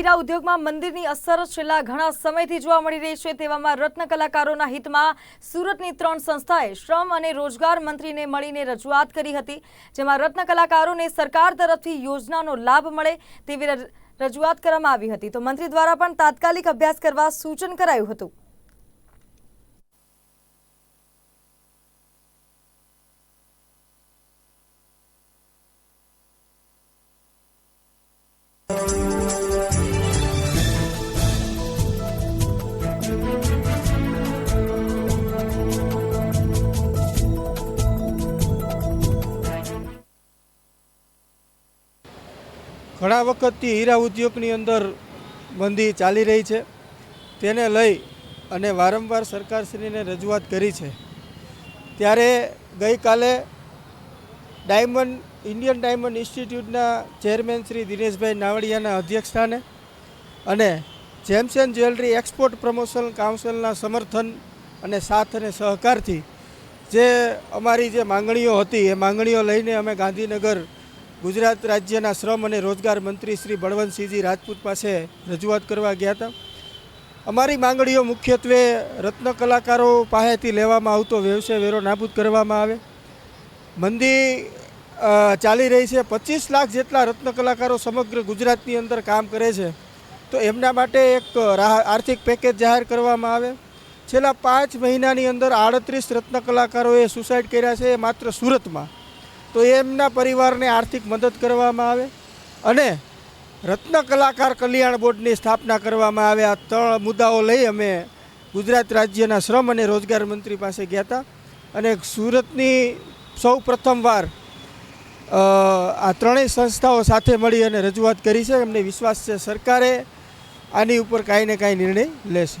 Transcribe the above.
હીરા ઉદ્યોગમાં મંદિરની અસર છેલ્લા ઘણા સમયથી જોવા મળી રહી છે. તેવામાં રત્ન કલાકારોના હિતમાં સુરતની ત્રણ સંસ્થાએ શ્રમ અને રોજગાર મંત્રીને મળીને રજૂઆત કરી હતી, જેમાં રત્ન કલાકારોને સરકાર તરફથી યોજનાનો લાભ મળે તેવી રજૂઆત કરવામાં આવી હતી. તો મંત્રી દ્વારા પણ તાત્કાલિક અભ્યાસ કરવા સૂચન કરાયું હતું. ઘણા વખતથી હીરા ઉદ્યોગની અંદર મંદી ચાલી રહી છે. તેને લઈ અને વારંવાર સરકારશ્રીને રજૂઆત કરી છે. ત્યારે ગઈકાલે ડાયમંડ, ઇન્ડિયન ડાયમંડ ઇન્સ્ટિટ્યૂટના ચેરમેન શ્રી દિનેશભાઈ નાવડિયાના અધ્યક્ષસ્થાને અને gems and jewellery export promotion કાઉન્સિલના સમર્થન અને સાથ અને સહકારથી જે અમારી જે માંગણીઓ હતી, એ માંગણીઓ લઈને અમે ગાંધીનગર ગુજરાત રાજ્યના શ્રમ અને રોજગાર મંત્રી શ્રી બળવંતસિંહજી રાજપૂત પાસે રજૂઆત કરવા ગયા હતા. અમારી માંગણીઓ મુખ્યત્વે રત્ન કલાકારો પાસેથી લેવામાં આવતો વ્યવસાય વેરો નાબૂદ કરવામાં આવે. મંદી ચાલી રહી છે. પચીસ લાખ જેટલા રત્ન કલાકારો સમગ્ર ગુજરાતની અંદર કામ કરે છે. તો એમના માટે એક આર્થિક પેકેજ જાહેર કરવામાં આવે. છેલ્લા પાંચ મહિનાની અંદર આડત્રીસ રત્ન કલાકારોએ સુસાઇડ કર્યા છે, એ માત્ર સુરતમાં. તો એમના પરિવારને આર્થિક મદદ કરવામાં આવે અને રત્ન કલાકાર કલ્યાણ બોર્ડની સ્થાપના કરવામાં આવે. આ ત્રણ મુદ્દાઓ લઈ અમે ગુજરાત રાજ્યના શ્રમ અને રોજગાર મંત્રી પાસે ગયા હતા. અને સુરતની સૌ પ્રથમવાર આ ત્રણેય સંસ્થાઓ સાથે મળી અને રજૂઆત કરી છે. એમને વિશ્વાસ છે સરકારે આની ઉપર કાંઈ ને કાંઈ નિર્ણય લેશે.